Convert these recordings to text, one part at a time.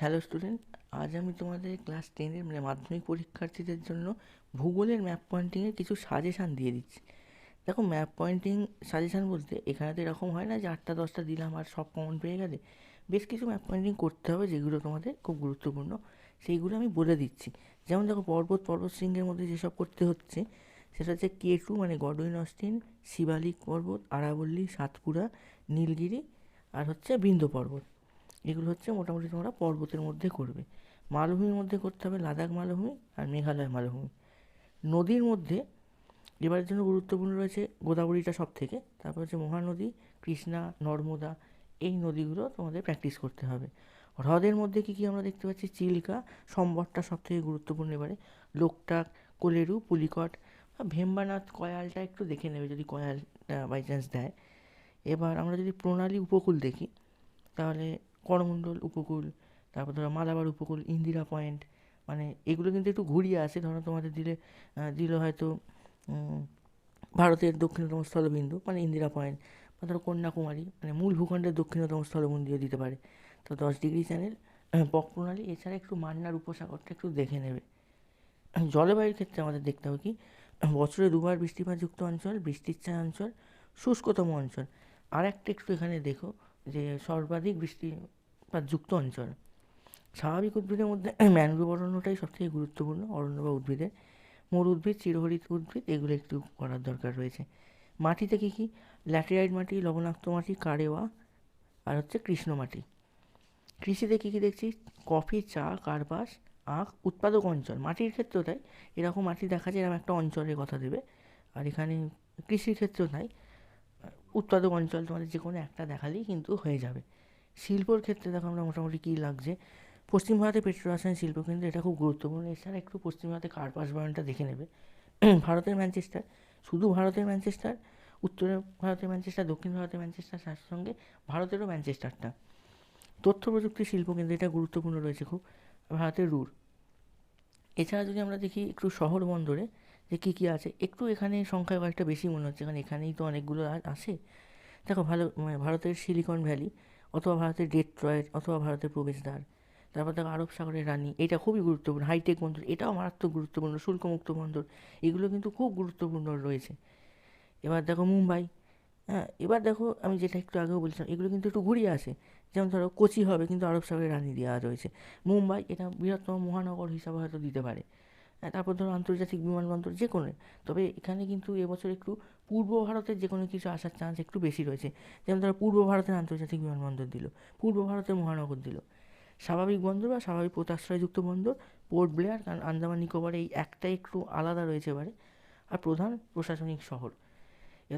Hello student আজ আমি তোমাদের ক্লাস টেনের মানে মাধ্যমিক পরীক্ষার্থীদের জন্য ভূগোলের ম্যাপ পয়েন্টিংয়ের কিছু সাজেশান দিয়ে দিচ্ছি। দেখো ম্যাপ পয়েন্টিং সাজেশান বলতে এখানে তো এরকম হয় না যে আটটা, দশটা দিলাম আর সব কমন পেয়ে গেলে। বেশ কিছু ম্যাপ পয়েন্টিং করতে হবে যেগুলো তোমাদের খুব গুরুত্বপূর্ণ। সেইগুলো আমি বলে দিচ্ছি। যেমন দেখো, পর্বত পর্বত শৃঙ্গের মধ্যে যেসব করতে হচ্ছে, সেটা হচ্ছে কে টু মানে গডউইন, অস্টিন, শিবালিক পর্বত, আরাবল্লী, সাতপুরা, নীলগিরি আর হচ্ছে বিন্ধ্য পর্বত। এগুলো হচ্ছে মোটামুটি তোমরা পর্বতের মধ্যে করবে। মালভূমির মধ্যে করতে হবে লাদাখ মালভূমি আর মেঘালয় মালভূমি। নদীর মধ্যে এবারের জন্য গুরুত্বপূর্ণ রয়েছে গোদাবরীটা সব থেকে তারপর হচ্ছে মহানদী, কৃষ্ণা, নর্মদা, এই নদীগুলো তোমাদের প্র্যাকটিস করতে হবে। হ্রদের মধ্যে কী কী আমরা দেখতে পাচ্ছি? চিল্কা, সম্বরটা সব থেকে গুরুত্বপূর্ণ এবারে। লোকটাক, কোলেরু, পুলিকট বা ভেম্বানাথ কয়ালটা একটু দেখে নেবে যদি কয়ালটা বাই চান্স দেয়। এবার আমরা যদি প্রণালী উপকূল দেখি, তাহলে করমণ্ডল উপকূল, তারপর ধরো মালাবার উপকূল, ইন্দিরা পয়েন্ট মানে এগুলো কিন্তু একটু ঘুরিয়ে আসে। ধরো তোমাদের দিলে দিল হয়তো ভারতের দক্ষিণতম স্থলবিন্দু মানে ইন্দিরা পয়েন্ট, বা ধরো কন্যাকুমারী মানে মূল ভূখণ্ডের দক্ষিণতম স্থলবিন্দুও দিতে পারে। তো দশ ডিগ্রি চ্যানেল পক প্রণালী, এছাড়া একটু মান্নার উপসাগরটা একটু দেখে নেবে। জলবায়ুর ক্ষেত্রে আমাদের দেখতে হবে কি, বছরে দুবার বৃষ্টিপাতযুক্ত অঞ্চল বৃষ্টির ছায়া অঞ্চল, শুষ্কতম অঞ্চল। আর একটা একটু এখানে দেখো যে সর্বাধিক বৃষ্টিপাতযুক্ত অঞ্চল। স্বাভাবিক উদ্ভিদের মধ্যে ম্যানগ্রোভ অরণ্যটাই সবথেকে গুরুত্বপূর্ণ অরণ্য বা উদ্ভিদের। মরু উদ্ভিদ, চিরহরিত উদ্ভিদ, এগুলো একটু করার দরকার রয়েছে। মাটিতে কী কী? ল্যাটেরাইট মাটি, লবণাক্ত মাটি, কারেওয়া আর হচ্ছে কৃষ্ণ মাটি। কৃষিতে কী কী দেখছি? কফি, চা, কার্পাস, আখ, উৎপাদক অঞ্চল। মাটির ক্ষেত্রেও তাই। এরকম মাটি দেখা যায় এরকম একটা অঞ্চলের কথা দেবে আর এখানে কৃষির ক্ষেত্রেও তাই উৎপাদক অঞ্চল তোমাদের যে কোনো একটা দেখালেই কিন্তু হয়ে যাবে। শিল্পর ক্ষেত্রে দেখো আমরা মোটামুটি কী লাগছে? পশ্চিম ভারতে পেট্রো রাসায়নিক শিল্প কিন্তু এটা খুব গুরুত্বপূর্ণ। এছাড়া একটু পশ্চিম ভারতে কার্পাস বয়নটা দেখে নেবে। ভারতের ম্যানচেস্টার, শুধু ভারতের ম্যানচেস্টার, উত্তরে ভারতের ম্যানচেস্টার, দক্ষিণ ভারতের ম্যানচেস্টার, তার সঙ্গে ভারতেরও ম্যানচেস্টারটা। তথ্য প্রযুক্তি শিল্প কিন্তু এটা গুরুত্বপূর্ণ রয়েছে খুব, ভারতের রুর। এছাড়া যদি আমরা দেখি একটু শহর বন্দরে যে কী কী আছে? একটু এখানে সংখ্যায় কয়েকটা বেশি মনে হচ্ছে, কারণ এখানেই তো অনেকগুলো আছে। দেখো, ভালো মানে ভারতের সিলিকন ভ্যালি অথবা ভারতের ডেট্রয়েট অথবা ভারতের প্রবেশদ্বার, তারপর দেখো আরব সাগরের রানী, এটা খুবই গুরুত্বপূর্ণ হাইটেক বন্দর, এটাও মারাত্মক গুরুত্বপূর্ণ, শুল্কমুক্ত বন্দর, এগুলো কিন্তু খুব গুরুত্বপূর্ণ রয়েছে। এবার দেখো মুম্বাই হ্যাঁ এবার দেখো আমি যেটা একটু আগেও বলছিলাম, এগুলো কিন্তু একটু ঘুরিয়ে আসে, যেমন ধরো কোচি হবে কিন্তু আরব সাগরের রানী দেওয়া রয়েছে, মুম্বাই এটা বৃহত্তম মহানগর হিসাবে হয়তো দিতে পারে। তারপর ধরো আন্তর্জাতিক বিমানবন্দর যে কোনো তবে এখানে কিন্তু এবছর একটু পূর্ব ভারতের যে কোনো কিছু আসার চান্স একটু বেশি রয়েছে। যেমন ধরো পূর্ব ভারতের আন্তর্জাতিক বিমানবন্দর দিল, পূর্ব ভারতের মহানগর দিল। স্বাভাবিক বন্দর বা স্বাভাবিক পোতাশ্রয়যুক্ত বন্দর পোর্ট ব্লেয়ার কারণ আন্দামান নিকোবরে এই একটা একটু আলাদা রয়েছে এবারে, আর প্রধান প্রশাসনিক শহর।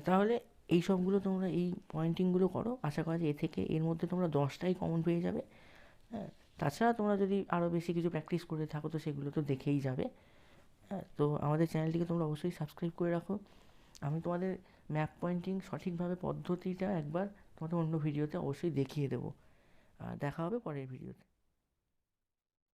তাহলে এই সবগুলো তোমরা এই পয়েন্টিংগুলো করো, আশা করা যায় এ থেকে এর মধ্যে তোমরা দশটাই কমন পেয়ে যাবে। হ্যাঁ তাছাড়া তোমরা যদি আরও বেশি কিছু প্র্যাকটিস করে থাকো তো সেগুলো তো দেখেই যাবে। হ্যাঁ তো আমাদের চ্যানেলটিকে তোমরা অবশ্যই সাবস্ক্রাইব করে রাখো। আমি তোমাদের ম্যাপ পয়েন্টিং সঠিকভাবে পদ্ধতিটা একবার তোমাদের অন্য ভিডিওতে অবশ্যই দেখিয়ে দেবো। আর দেখা হবে পরের ভিডিওতে।